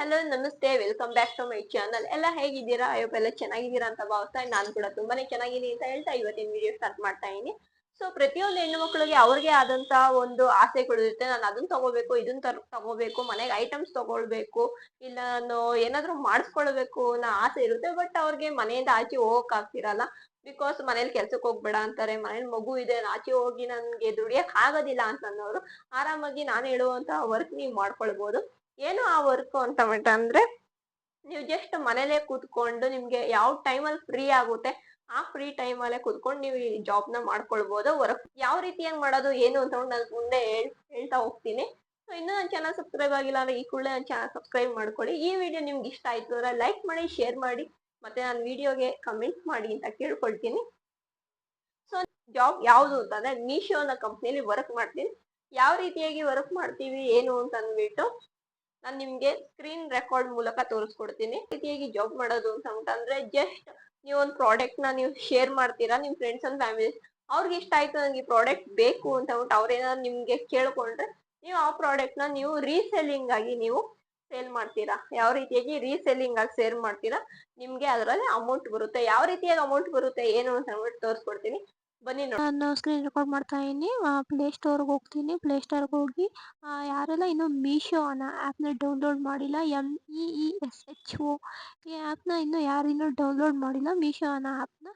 Hello, ನಮಸ್ತೆ, welcome back to my channel. ಎಲ್ಲ ಹೇಗಿದ್ದೀರಾ? ಅಯ್ಯೋ, ಎಲ್ಲ ಚೆನ್ನಾಗಿದ್ದೀರಾ ಅಂತ ಭಾವಿಸ್ತಾ ನಾನು ಕೂಡ ತುಂಬಾನೇ ಚೆನ್ನಾಗಿದ್ದೀನಿ ಅಂತ ಹೇಳ್ತಾ ಇವತ್ತಿನ ವಿಡಿಯೋ ಸ್ಟಾರ್ಟ್ ಮಾಡ್ತಾ ಇದ್ದೀನಿ. ಸೊ ಪ್ರತಿಯೊಂದು ಹೆಣ್ಣು ಮಕ್ಕಳಿಗೆ ಅವ್ರಿಗೆ ಆದಂತ ಒಂದು ಆಸೆ ಇರುತ್ತೆ. ನಾನು ಅದನ್ನ ತಗೋಬೇಕು, ಇದನ್ನ ತರ್ ತಗೋಬೇಕು, ಮನೆಗೆ ಐಟಮ್ಸ್ ತಗೊಳ್ಬೇಕು, ಇಲ್ಲ ನಾನು ಏನಾದ್ರು ಮಾಡಿಸ್ಕೊಳ್ಬೇಕು ಅನ್ನೋ ಆಸೆ ಇರುತ್ತೆ. ಬಟ್ ಅವ್ರಿಗೆ ಮನೆಯಿಂದ ಆಚೆ ಹೋಗಕ್ ಆಗ್ತಿರಲ್ಲ. ಬಿಕಾಸ್ ಮನೇಲಿ ಕೆಲ್ಸಕ್ಕೆ ಹೋಗ್ಬೇಡ ಅಂತಾರೆ, ಮನೇಲಿ ಮಗು ಇದೆ ಆಚೆ ಹೋಗಿ ನನ್ಗೆ ದುಡಿಯಕ್ ಆಗೋದಿಲ್ಲ ಅಂತ ಅನ್ನೋರು ಆರಾಮಾಗಿ ನಾನು ಹೇಳುವಂತಹ ವರ್ಕ್ ನೀವು ಮಾಡ್ಕೊಳ್ಬಹುದು ಏನು ಆ ವರ್ಕ್ ಅಂತ ಅಂದ್ರೆ ನೀವು ಜಸ್ಟ್ ಮನೇಲೆ ಕೂತ್ಕೊಂಡು ನಿಮ್ಗೆ ಯಾವ ಟೈಮಲ್ಲಿ ಫ್ರೀ ಆಗುತ್ತೆ, ಆ ಫ್ರೀ ಟೈಮಲ್ಲೇ ಕೂತ್ಕೊಂಡು ನೀವು ಈ ಜಾಬ್ನ ಮಾಡ್ಕೊಳ್ಬಹುದು ವರ್ಕ್ ಯಾವ ರೀತಿಯಾಗಿ ಮಾಡೋದು, ಏನು ಅಂತ ನಾನು ಮುಂದೆ ಹೇಳ್ತಾ ಹೋಗ್ತೀನಿ. ಸೊ ಇನ್ನೂ ನನ್ನ ಚಾನಲ್ ಸಬ್ಸ್ಕ್ರೈಬ್ ಆಗಿಲ್ಲ ಅಂದ್ರೆ ಈ ಕೂಡಲೇ ನನ್ನ ಚಾನಲ್ ಸಬ್ಸ್ಕ್ರೈಬ್ ಮಾಡ್ಕೊಳ್ಳಿ. ಈ ವಿಡಿಯೋ ನಿಮ್ಗೆ ಇಷ್ಟ ಆಯ್ತು ಅಂದ್ರೆ ಲೈಕ್ ಮಾಡಿ ಶೇರ್ ಮಾಡಿ, ಮತ್ತೆ ನಾನು ವಿಡಿಯೋಗೆ ಕಮೆಂಟ್ ಮಾಡಿ ಅಂತ ಕೇಳ್ಕೊಳ್ತೀನಿ. ಸೊ ಜಾಬ್ ಯಾವುದು ಅಂತಂದ್ರೆ ಮೀಶೋ ಅನ್ನೋ ಕಂಪ್ನಿಲಿ ವರ್ಕ್ ಮಾಡ್ತೀನಿ. ಯಾವ ರೀತಿಯಾಗಿ ವರ್ಕ್ ಮಾಡ್ತೀವಿ, ಏನು ಅಂತ ಅಂದ್ಬಿಟ್ಟು ನಾನು ನಿಮ್ಗೆ ಸ್ಕ್ರೀನ್ ರೆಕಾರ್ಡ್ ಮೂಲಕ ತೋರಿಸ್ಕೊಡ್ತೀನಿ. ರೀತಿಯಾಗಿ ಜಾಬ್ ಮಾಡೋದು ಅಂತ ಅಂದ್ರೆ ಜಸ್ಟ್ ನೀವು ಒಂದು ಪ್ರಾಡಕ್ಟ್ನ ನೀವು ಶೇರ್ ಮಾಡ್ತೀರಾ, ನಿಮ್ ಫ್ರೆಂಡ್ಸ್ ಅಂಡ್ ಫ್ಯಾಮಿಲಿ ಅವ್ರಿಗೆ ಇಷ್ಟ ಆಯ್ತು ನನಗೆ ಪ್ರಾಡಕ್ಟ್ ಬೇಕು ಅಂತ ಅಂದ್ಬಿಟ್ಟು ಅವ್ರೇನಾದ್ರು ನಿಮ್ಗೆ ಕೇಳ್ಕೊಂಡ್ರೆ ನೀವು ಆ ಪ್ರಾಡಕ್ಟ್ನ ನೀವು ರೀಸೆಲ್ಲಿಂಗ್ ಆಗಿ ನೀವು ಸೇಲ್ ಮಾಡ್ತೀರಾ. ಯಾವ ರೀತಿಯಾಗಿ ರೀಸೆಲ್ಲಿಂಗ್ ಆಗಿ ಸೇಲ್ ಮಾಡ್ತೀರಾ, ನಿಮ್ಗೆ ಅದರಲ್ಲಿ ಅಮೌಂಟ್ ಬರುತ್ತೆ. ಯಾವ ರೀತಿಯಾಗಿ ಅಮೌಂಟ್ ಬರುತ್ತೆ, ಏನು ಅಂತ ಅಂದ್ಬಿಟ್ಟು ತೋರಿಸ್ಕೊಡ್ತೀನಿ. ಬನ್ನಿ ನಾನು ಸ್ಕ್ರೀನ್ ರೆಕಾರ್ಡ್ ಮಾಡ್ತಾ ಇದ್ದೀನಿ. ಪ್ಲೇ ಸ್ಟೋರ್ಗೆ ಹೋಗ್ತೀನಿ. ಪ್ಲೇ ಸ್ಟೋರ್ಗೆ ಹೋಗಿ ಯಾರೆಲ್ಲ ಇನ್ನೂ ಮೀಶೋ ಅನ್ನೋ ಆ್ಯಪ್ನ ಡೌನ್ಲೋಡ್ ಮಾಡಿಲ್ಲ M E E S H O ಈ ಆ್ಯಪ್ನ ಇನ್ನೂ ಯಾರು ಇನ್ನೂ ಡೌನ್ಲೋಡ್ ಮಾಡಿಲ್ಲ ಮೀಶೋ ಅನ್ನೋ ಆ್ಯಪ್ನ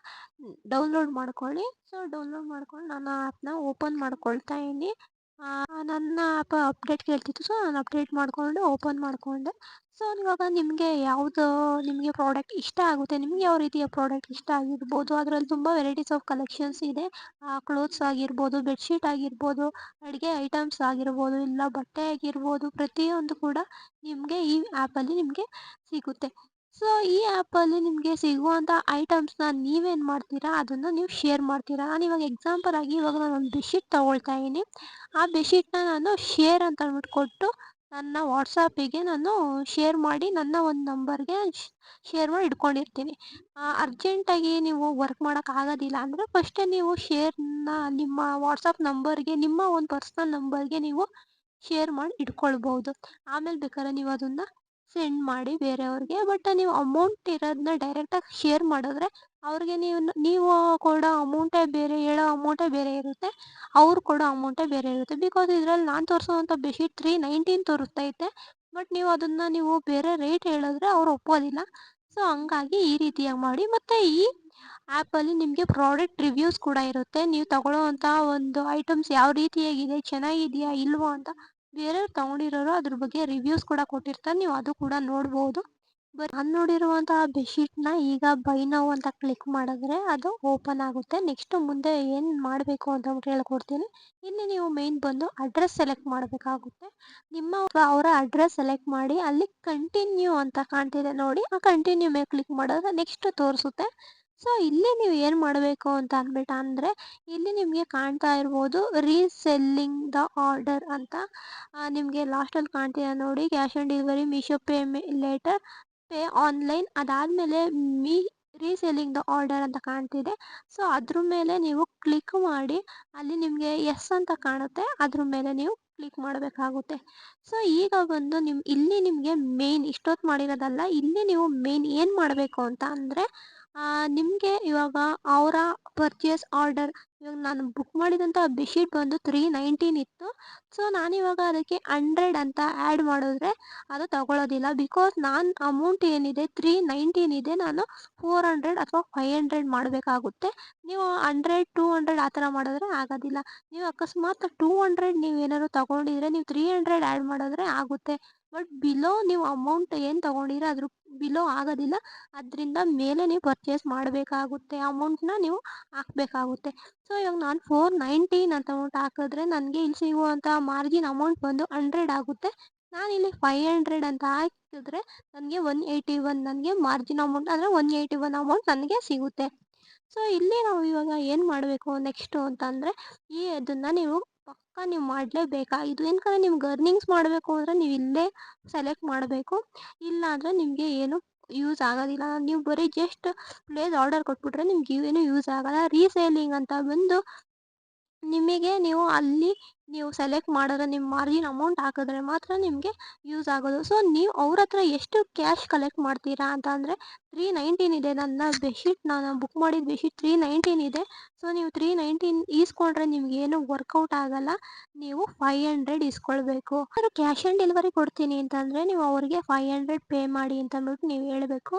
ಡೌನ್ಲೋಡ್ ಮಾಡ್ಕೊಳ್ಳಿ. ಸೊ ಡೌನ್ಲೋಡ್ ಮಾಡ್ಕೊಂಡು ನಾನು ಆ್ಯಪ್ನ ಓಪನ್ ಮಾಡ್ಕೊಳ್ತಾ ಇದ್ದೀನಿ. ನನ್ನ ಆ್ಯಪ್ ಅಪ್ಡೇಟ್ ಕೇಳ್ತಿತ್ತು ಸೊ ನಾನು ಅಪ್ಡೇಟ್ ಮಾಡಿಕೊಂಡು ಓಪನ್ ಮಾಡಿಕೊಂಡೆ. ಸೊ ಇವಾಗ ನಿಮಗೆ ಯಾವುದು, ನಿಮಗೆ ಪ್ರಾಡಕ್ಟ್ ಇಷ್ಟ ಆಗುತ್ತೆ? ನಿಮಗೆ ಯಾವ ರೀತಿಯ ಪ್ರಾಡಕ್ಟ್ ಇಷ್ಟ ಆಗಿರ್ಬೋದು? ಅದರಲ್ಲಿ ತುಂಬ ವೆರೈಟೀಸ್ ಆಫ್ ಕಲೆಕ್ಷನ್ಸ್ ಇದೆ. ಕ್ಲೋತ್ಸ್ ಆಗಿರ್ಬೋದು ಬೆಡ್ಶೀಟ್ ಆಗಿರ್ಬೋದು, ಅಡುಗೆ ಐಟಮ್ಸ್ ಆಗಿರ್ಬೋದು, ಇಲ್ಲ ಬಟ್ಟೆ ಆಗಿರ್ಬೋದು, ಪ್ರತಿಯೊಂದು ಕೂಡ ನಿಮಗೆ ಈ ಆ್ಯಪಲ್ಲಿ ನಿಮಗೆ ಸಿಗುತ್ತೆ. ಸೊ ಈ ಆ್ಯಪಲ್ಲಿ ನಿಮಗೆ ಸಿಗುವಂಥ ಐಟಮ್ಸ್ನ ನೀವೇನು ಮಾಡ್ತೀರಾ? ಅದನ್ನು ನೀವು ಶೇರ್ ಮಾಡ್ತೀರಾ? ನಾನು ಇವಾಗ ಎಕ್ಸಾಂಪಲ್ ಆಗಿ ಇವಾಗ ನಾನು ಒಂದು ಬೆಡ್ಶೀಟ್ ತೊಗೊಳ್ತಾ ಇದ್ದೀನಿ. ಆ ಬೆಡ್ಶೀಟ್ನ ನಾನು ಶೇರ್ ಅಂತ ಅಂದ್ಬಿಟ್ಟು ಕೊಟ್ಟು ನನ್ನ ವಾಟ್ಸಾಪಿಗೆ ನಾನು ಶೇರ್ ಮಾಡಿ ನನ್ನ ಒಂದು ನಂಬರ್ಗೆ ಶೇರ್ ಮಾಡಿ ಇಟ್ಕೊಂಡಿರ್ತೀನಿ. ಅರ್ಜೆಂಟಾಗಿ ನೀವು ವರ್ಕ್ ಮಾಡೋಕ್ಕಾಗೋದಿಲ್ಲ ಅಂದರೆ ಫಸ್ಟೇ ನೀವು ಶೇರ್ನ ನಿಮ್ಮ ವಾಟ್ಸಪ್ ನಂಬರ್ಗೆ ನಿಮ್ಮ ಒಂದು ಪರ್ಸ್ನಲ್ ನಂಬರ್ಗೆ ನೀವು ಶೇರ್ ಮಾಡಿ ಇಟ್ಕೊಳ್ಬೋದು ಆಮೇಲೆ ಬೇಕಾದ್ರೆ ನೀವು ಅದನ್ನು ಸೆಂಡ್ ಮಾಡಿ ಬೇರೆಯವ್ರಿಗೆ ಬಟ್ ನೀವು ಅಮೌಂಟ್ ಇರೋದನ್ನ ಡೈರೆಕ್ಟಾಗಿ ಶೇರ್ ಮಾಡಿದ್ರೆ ಅವ್ರಿಗೆ ನೀವು ನೀವು ಕೊಡೋ ಅಮೌಂಟೇ ಬೇರೆ, ಹೇಳೋ ಅಮೌಂಟೇ ಬೇರೆ ಇರುತ್ತೆ, ಅವ್ರು ಕೊಡೋ ಅಮೌಂಟೇ ಬೇರೆ ಇರುತ್ತೆ. ಬಿಕಾಸ್ ಇದರಲ್ಲಿ ನಾನು ತೋರಿಸೋವಂಥ ಬೆಡ್ಶೀಟ್ ತ್ರೀ ನೈನ್ಟೀನ್ ತೋರಿಸ್ತೈತೆ ಬಟ್ ನೀವು ಅದನ್ನು ನೀವು ಬೇರೆ ರೇಟ್ ಹೇಳಿದ್ರೆ ಅವ್ರು ಒಪ್ಪೋದಿಲ್ಲ. ಸೊ ಹಂಗಾಗಿ ಈ ರೀತಿಯಾಗಿ ಮಾಡಿ, ಮತ್ತು ಈ ಆ್ಯಪಲ್ಲಿ ನಿಮಗೆ ಪ್ರಾಡಕ್ಟ್ ರಿವ್ಯೂಸ್ ಕೂಡ ಇರುತ್ತೆ. ನೀವು ತಗೊಳ್ಳೋವಂಥ ಒಂದು ಐಟಮ್ಸ್ ಯಾವ ರೀತಿಯಾಗಿದೆ, ಚೆನ್ನಾಗಿದೆಯಾ, ಇಲ್ವೋ ಅಂತ ಬೇರೆಯವ್ರು ತಗೊಂಡಿರೋರು ಅದ್ರ ಬಗ್ಗೆ ರಿವ್ಯೂಸ್ ಕೂಡ ಕೊಟ್ಟಿರ್ತಾರೆ, ನೀವು ಅದು ಕೂಡ ನೋಡ್ಬೋದು. ಬಟ್ ನಾನು ನೋಡಿರುವಂತಹ ಬೆಡ್ಶೀಟ್ನ ಈಗ ಬೈ ನೌ ಅಂತ ಕ್ಲಿಕ್ ಮಾಡಿದ್ರೆ ಅದು ಓಪನ್ ಆಗುತ್ತೆ. ನೆಕ್ಸ್ಟ್ ಮುಂದೆ ಏನು ಮಾಡಬೇಕು ಅಂತ ಹೇಳ್ಕೊಡ್ತೀನಿ ಇಲ್ಲಿ ನೀವು ಮೇನ್ ಬಂದು ಅಡ್ರೆಸ್ ಸೆಲೆಕ್ಟ್ ಮಾಡಬೇಕಾಗುತ್ತೆ. ನಿಮ್ಮ ಅವರ ಅಡ್ರೆಸ್ ಸೆಲೆಕ್ಟ್ ಮಾಡಿ ಅಲ್ಲಿ ಕಂಟಿನ್ಯೂ ಅಂತ ಕಾಣ್ತಿದೆ ನೋಡಿ. ಆ ಕಂಟಿನ್ಯೂ ಮೇಲೆ ಕ್ಲಿಕ್ ಮಾಡಿದ್ರೆ ನೆಕ್ಸ್ಟ್ ತೋರಿಸುತ್ತೆ. ಸೊ, ಇಲ್ಲಿ ನೀವು ಏನು ಮಾಡಬೇಕು ಅಂತ ಅಂದ್ಬಿಟ್ಟು ಅಂದರೆ, ಇಲ್ಲಿ ನಿಮಗೆ ಕಾಣ್ತಾ ಇರ್ಬೋದು ರೀಸೆಲ್ಲಿಂಗ್ ದ ಆರ್ಡರ್ ಅಂತ. ನಿಮಗೆ ಲಾಸ್ಟಲ್ಲಿ ಕಾಣ್ತಿದೆ ನೋಡಿ cash on delivery Meesho pay later pay online ಅದಾದಮೇಲೆ ಮೀ ರೀಸೆಲ್ಲಿಂಗ್ ದ ಆರ್ಡರ್ ಅಂತ ಕಾಣ್ತಿದೆ. ಸೊ, ಅದ್ರ ಮೇಲೆ ನೀವು ಕ್ಲಿಕ್ ಮಾಡಿ, ಅಲ್ಲಿ ನಿಮಗೆ ಎಸ್ ಅಂತ ಕಾಣುತ್ತೆ, ಅದ್ರ ಮೇಲೆ ನೀವು ಕ್ಲಿಕ್ ಮಾಡಬೇಕಾಗುತ್ತೆ. ಸೊ, ಈಗ ಬಂದು ನಿಮ್, ಇಲ್ಲಿ ನಿಮಗೆ ಮೇನ್ ಇಷ್ಟೊತ್ತು ಮಾಡಿರೋದಲ್ಲ, ಇಲ್ಲಿ ನೀವು ಮೇನ್ ಏನು ಮಾಡಬೇಕು ಅಂತ ಅಂದರೆ ನಿಮಗೆ ಇವಾಗ ಅವರ ಪರ್ಚೇಸ್ ಆರ್ಡರ್ ಇವಾಗ ನಾನು ಬುಕ್ ಮಾಡಿದಂಥ ಬೆಡ್ಶೀಟ್ ಬಂದು ತ್ರೀ ನೈಂಟೀನ್ ಇತ್ತು. ಸೊ ನಾನಿವಾಗ ಅದಕ್ಕೆ ಹಂಡ್ರೆಡ್ ಅಂತ ಆ್ಯಡ್ ಮಾಡಿದ್ರೆ ಅದು ತಗೊಳ್ಳೋದಿಲ್ಲ ಬಿಕಾಸ್ ನಾನು ಅಮೌಂಟ್ ಏನಿದೆ ತ್ರೀ ನೈನ್ಟೀನ್ ಇದೆ, ನಾನು ಫೋರ್ ಹಂಡ್ರೆಡ್ ಅಥವಾ ಫೈವ್ ಹಂಡ್ರೆಡ್ ಮಾಡಬೇಕಾಗುತ್ತೆ. ನೀವು ಹಂಡ್ರೆಡ್ ಟೂ ಹಂಡ್ರೆಡ್ ಆ ಥರ ಮಾಡಿದ್ರೆ ಆಗೋದಿಲ್ಲ. ನೀವು ಅಕಸ್ಮಾತ್ ಟೂ ಹಂಡ್ರೆಡ್ ನೀವು ಏನಾದ್ರು ತಗೊಂಡಿದ್ರೆ ನೀವು ತ್ರೀ ಹಂಡ್ರೆಡ್ ಆ್ಯಡ್ ಮಾಡಿದ್ರೆ ಆಗುತ್ತೆ. ಬಟ್ ಬಿಲೋ ನೀವು ಅಮೌಂಟ್ ಏನು ತೊಗೊಂಡಿರೋ ಅದ್ರ ಬಿಲೋ ಆಗೋದಿಲ್ಲ. ಅದರಿಂದ ಮೇಲೆ ನೀವು ಪರ್ಚೇಸ್ ಮಾಡಬೇಕಾಗುತ್ತೆ. ಅಮೌಂಟ್ನ ನೀವು ಹಾಕಬೇಕಾಗುತ್ತೆ. ಸೊ ಇವಾಗ ನಾನು ಫೋರ್ ನೈಂಟೀನ್ ಅಂತ ಅಮೌಂಟ್ ಹಾಕಿದ್ರೆ ನನಗೆ ಇಲ್ಲಿ ಸಿಗುವಂಥ ಮಾರ್ಜಿನ್ ಅಮೌಂಟ್ ಬಂದು ಹಂಡ್ರೆಡ್ ಆಗುತ್ತೆ. ನಾನಿಲ್ಲಿ ಫೈವ್ ಹಂಡ್ರೆಡ್ ಅಂತ ಹಾಕಿದ್ರೆ ನನಗೆ ಒನ್ ಏಯ್ಟಿ ಒನ್ ನನಗೆ ಮಾರ್ಜಿನ್ ಅಮೌಂಟ್ ಅಂದರೆ ಒನ್ ಏಯ್ಟಿ ಒನ್ ಅಮೌಂಟ್ ನನಗೆ ಸಿಗುತ್ತೆ. ಸೊ ಇಲ್ಲಿ ನಾವು ಇವಾಗ ಏನು ಮಾಡಬೇಕು ನೆಕ್ಸ್ಟು ಅಂತಂದರೆ ಈ ಅದನ್ನು ನೀವು ಪಕ್ಕ ನೀವು ಮಾಡಲೇಬೇಕಾ? ಇದು ನಿಮ್ಗೆ ಅರ್ನಿಂಗ್ಸ್ ಮಾಡಬೇಕು ಅಂದರೆ ನೀವು ಇಲ್ಲೇ ಸೆಲೆಕ್ಟ್ ಮಾಡಬೇಕು. ಇಲ್ಲ ಅಂದರೆ ನಿಮಗೆ ಏನು ಯೂಸ್ ಆಗೋದಿಲ್ಲ. ನೀವು ಬರೀ ಜಸ್ಟ್ ಪ್ಲೇಸ್ ಆರ್ಡರ್ ಕೊಟ್ಬಿಟ್ರೆ ನಿಮ್ಗೆ ಏನು ಯೂಸ್ ಆಗಲ್ಲ. ರೀಸೇಲಿಂಗ್ ಅಂತ ಬಂದು ನಿಮಗೆ ನೀವು ಅಲ್ಲಿ ನೀವು ಸೆಲೆಕ್ಟ್ ಮಾಡಿದ್ರೆ ನಿಮ್ಮ ಮಾರ್ಜಿನ್ ಅಮೌಂಟ್ ಹಾಕಿದ್ರೆ ಮಾತ್ರ ನಿಮಗೆ ಯೂಸ್ ಆಗೋದು. ಸೊ ನೀವು ಅವ್ರ ಹತ್ರ ಎಷ್ಟು ಕ್ಯಾಶ್ ಕಲೆಕ್ಟ್ ಮಾಡ್ತೀರಾ ಅಂತ ಅಂದರೆ ತ್ರೀ ನೈನ್ಟೀನ್ ಇದೆ. ನನ್ನ ಬೆಡ್ಶೀಟ್ ನಾನು ಬುಕ್ ಮಾಡಿದ ಬೆಡ್ಶೀಟ್ ತ್ರೀ ನೈನ್ಟೀನ್ ಇದೆ. ಸೊ ನೀವು ತ್ರೀ ನೈನ್ಟೀನ್ ಈಸ್ಕೊಂಡ್ರೆ ನಿಮ್ಗೆ ಏನು ವರ್ಕೌಟ್ ಆಗಲ್ಲ. ನೀವು ಫೈವ್ ಹಂಡ್ರೆಡ್ ಇಸ್ಕೊಳ್ಬೇಕು ಅವರು ಕ್ಯಾಶ್ ಆನ್ ಡೆಲಿವರಿ ಕೊಡ್ತೀನಿ ಅಂತಂದರೆ ನೀವು ಅವರಿಗೆ ಫೈವ್ ಹಂಡ್ರೆಡ್ ಪೇ ಮಾಡಿ ಅಂತ ಅಂದ್ಬಿಟ್ಟು ನೀವು ಹೇಳಬೇಕು.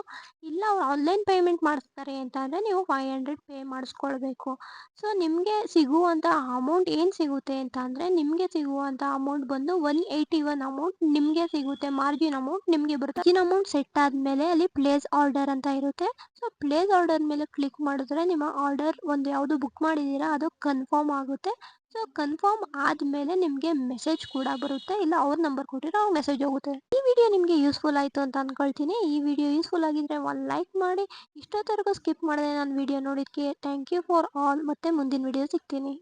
ಇಲ್ಲ, ಅವ್ರು ಆನ್ಲೈನ್ ಪೇಮೆಂಟ್ ಮಾಡಿಸ್ತಾರೆ ಅಂತ ಅಂದರೆ ನೀವು ಫೈವ್ ಹಂಡ್ರೆಡ್ ಪೇ ಮಾಡಿಸ್ಕೊಳ್ಬೇಕು. ಸೊ ನಿಮಗೆ ಸಿಗುವಂಥ ಅಮೌಂಟ್ ಏನು ಸಿಗುತ್ತೆ ಅಂತ ಅಂದರೆ ನಿಮಗೆ ಸಿಗುವಂತಹ ಅಮೌಂಟ್ ಬಂದು ಒನ್ ಏಯ್ಟಿ ಒನ್ ಅಮೌಂಟ್ ನಿಮಗೆ ಸಿಗುತ್ತೆ. ಮಾರ್ಜಿನ್ ಅಮೌಂಟ್ ನಿಮಗೆ ಬರುತ್ತೆ. ಮಾರ್ಜಿನ್ ಅಮೌಂಟ್ ಸೆಟ್ ಆದಮೇಲೆ ಅಲ್ಲಿ ಪ್ಲೇಸ್ ಆರ್ಡರ್ ಅಂತ ಇರುತ್ತೆ. ಸೊ ಪ್ಲೇಸ್ ಆರ್ಡರ್ ಮೇಲೆ ಕ್ಲಿಕ್ ಮಾಡಿದ್ರೆ ನಿಮ್ಮ ಆರ್ಡರ್ ಒಂದು ಯಾವುದು ಬುಕ್ ಮಾಡಿದ್ದೀರಾ, ಅದು ಕನ್ಫರ್ಮ್ ಆಗುತ್ತೆ. ಸೊ ಕನ್ಫರ್ಮ್ ಆದಮೇಲೆ ನಿಮಗೆ ಮೆಸೇಜ್ ಕೂಡ ಬರುತ್ತೆ. ಇಲ್ಲ, ಅವ್ರ ನಂಬರ್ ಕೊಟ್ಟಿರೋ ಮೆಸೇಜ್ ಹೋಗುತ್ತೆ. ಈ ವಿಡಿಯೋ ನಿಮಗೆ ಯೂಸ್ಫುಲ್ ಆಯಿತು ಅಂತ ಅಂದ್ಕೊಳ್ತೀನಿ ಈ ವಿಡಿಯೋ ಯೂಸ್ಫುಲ್ ಆಗಿದ್ರೆ ಒಂದು ಲೈಕ್ ಮಾಡಿ. ಇಷ್ಟೊತ್ತವರೆಗೂ ಸ್ಕಿಪ್ ಮಾಡಿದೆ ನಾನು ವಿಡಿಯೋ ನೋಡಿದ್ದಕ್ಕೆ ಥ್ಯಾಂಕ್ ಯು ಫಾರ್ ಆಲ್ ಮತ್ತೆ ಮುಂದಿನ ವಿಡಿಯೋ ಸಿಗ್ತೀನಿ.